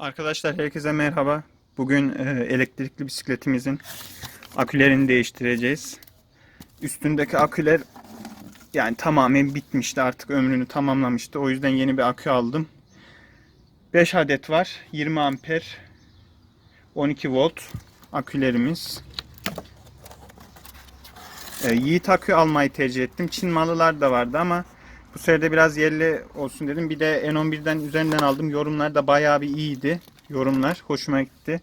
Arkadaşlar herkese merhaba. Bugün e, elektrikli bisikletimizin akülerini değiştireceğiz. Üstündeki aküler yani tamamen bitmişti artık ömrünü tamamlamıştı. O yüzden yeni bir akü aldım. 5 adet var. 20 amper 12 volt akülerimiz. E, Yiğit akü almayı tercih ettim. Çin malılar da vardı ama bu sefer de biraz yerli olsun dedim. Bir de N11'den üzerinden aldım. Yorumlar da bayağı bir iyiydi. Yorumlar hoşuma gitti.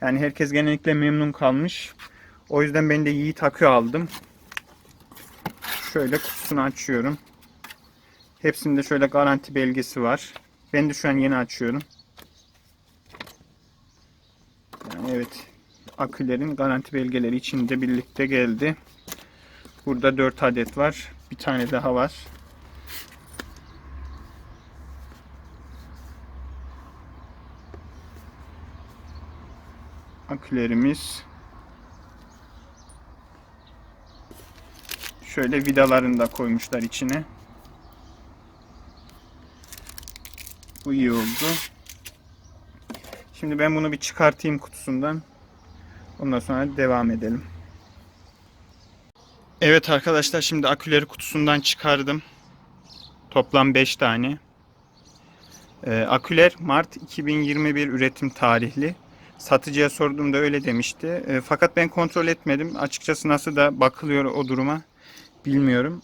Yani herkes genellikle memnun kalmış. O yüzden ben de Yiğit akü aldım. Şöyle kutusunu açıyorum. Hepsinde şöyle garanti belgesi var. Ben de şu an yeni açıyorum. Yani evet akülerin garanti belgeleri içinde birlikte geldi. Burada 4 adet var. Bir tane daha var. Akülerimiz şöyle vidalarını da koymuşlar içine. Bu iyi oldu. Şimdi ben bunu bir çıkartayım kutusundan. Ondan sonra devam edelim. Evet arkadaşlar şimdi aküleri kutusundan çıkardım. Toplam 5 tane. Ee, aküler Mart 2021 üretim tarihli. Satıcıya sorduğumda öyle demişti. E, fakat ben kontrol etmedim. Açıkçası nasıl da bakılıyor o duruma bilmiyorum.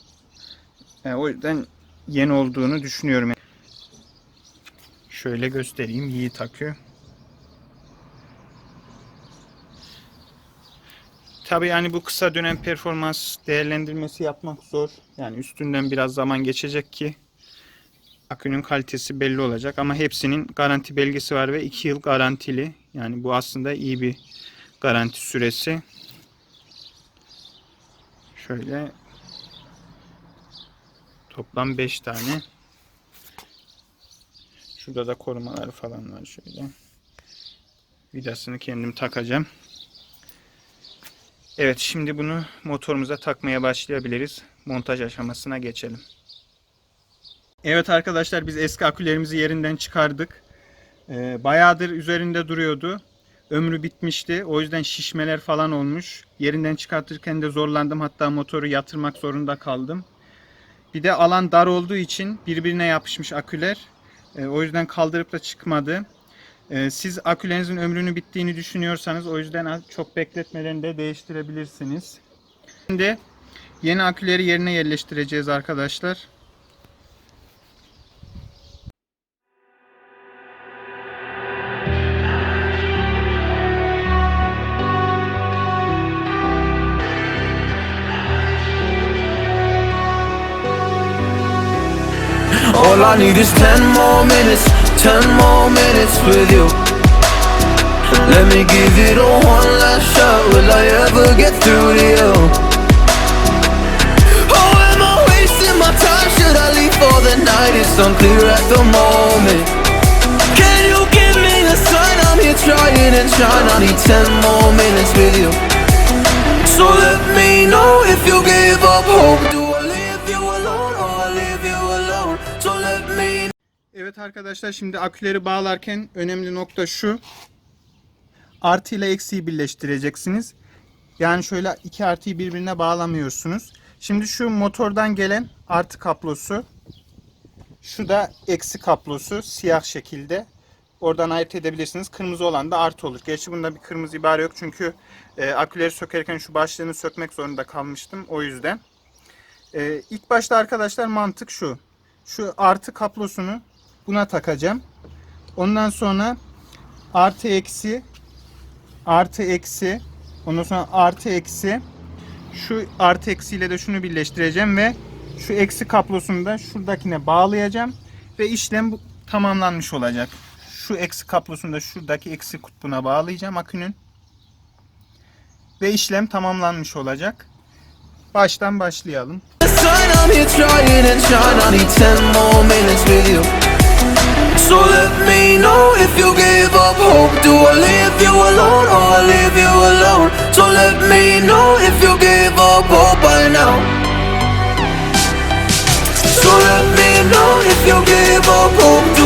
E, o yüzden yeni olduğunu düşünüyorum. Şöyle göstereyim. Yiğit akü. Tabii yani bu kısa dönem performans değerlendirmesi yapmak zor. Yani üstünden biraz zaman geçecek ki akünün kalitesi belli olacak ama hepsinin garanti belgesi var ve 2 yıl garantili. Yani bu aslında iyi bir garanti süresi. Şöyle toplam 5 tane. Şurada da korumalar falan var şöyle. Vidasını kendim takacağım. Evet şimdi bunu motorumuza takmaya başlayabiliriz. Montaj aşamasına geçelim. Evet arkadaşlar biz eski akülerimizi yerinden çıkardık. Ee, bayağıdır üzerinde duruyordu. Ömrü bitmişti. O yüzden şişmeler falan olmuş. Yerinden çıkartırken de zorlandım. Hatta motoru yatırmak zorunda kaldım. Bir de alan dar olduğu için birbirine yapışmış aküler. Ee, o yüzden kaldırıp da çıkmadı. Ee, siz akülerinizin ömrünü bittiğini düşünüyorsanız o yüzden çok bekletmeden de değiştirebilirsiniz. Şimdi yeni aküleri yerine yerleştireceğiz arkadaşlar. I need is ten more minutes, ten more minutes with you. Let me give it a one last shot. Will I ever get through to you? Oh, am I wasting my time? Should I leave for the night? It's unclear at the moment. Can you give me a sign? I'm here trying and trying. I need ten more minutes with you. So let me know if you give up hope. Evet arkadaşlar şimdi aküleri bağlarken önemli nokta şu. Artı ile eksiyi birleştireceksiniz. Yani şöyle iki artıyı birbirine bağlamıyorsunuz. Şimdi şu motordan gelen artı kablosu. Şu da eksi kablosu siyah şekilde. Oradan ayırt edebilirsiniz. Kırmızı olan da artı olur. Gerçi bunda bir kırmızı ibare yok. Çünkü e, aküleri sökerken şu başlığını sökmek zorunda kalmıştım. O yüzden. E, ilk başta arkadaşlar mantık şu. Şu artı kablosunu buna takacağım. Ondan sonra artı eksi artı eksi ondan sonra artı eksi şu artı eksiyle de şunu birleştireceğim ve şu eksi kablosunu da şuradakine bağlayacağım ve işlem bu, tamamlanmış olacak. Şu eksi kablosunu da şuradaki eksi kutbuna bağlayacağım akünün. Ve işlem tamamlanmış olacak. Baştan başlayalım. So let me know if you give up hope. Do I leave you alone or I leave you alone? So let me know if you give up hope by now. So let me know if you give up hope. Do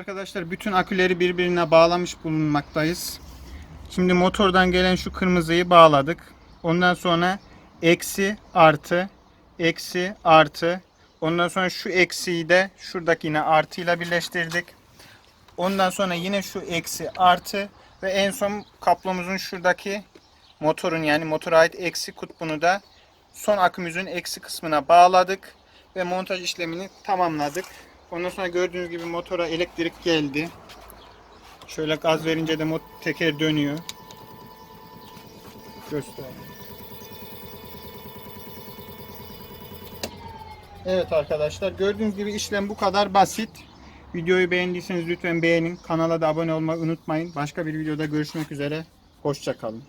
arkadaşlar bütün aküleri birbirine bağlamış bulunmaktayız. Şimdi motordan gelen şu kırmızıyı bağladık. Ondan sonra eksi artı eksi artı ondan sonra şu eksiyi de şuradaki yine artıyla birleştirdik. Ondan sonra yine şu eksi artı ve en son kablomuzun şuradaki motorun yani motora ait eksi kutbunu da son akümüzün eksi kısmına bağladık ve montaj işlemini tamamladık. Ondan sonra gördüğünüz gibi motora elektrik geldi. Şöyle gaz verince de mot teker dönüyor. Göster. Evet arkadaşlar gördüğünüz gibi işlem bu kadar basit. Videoyu beğendiyseniz lütfen beğenin. Kanala da abone olmayı unutmayın. Başka bir videoda görüşmek üzere. Hoşçakalın.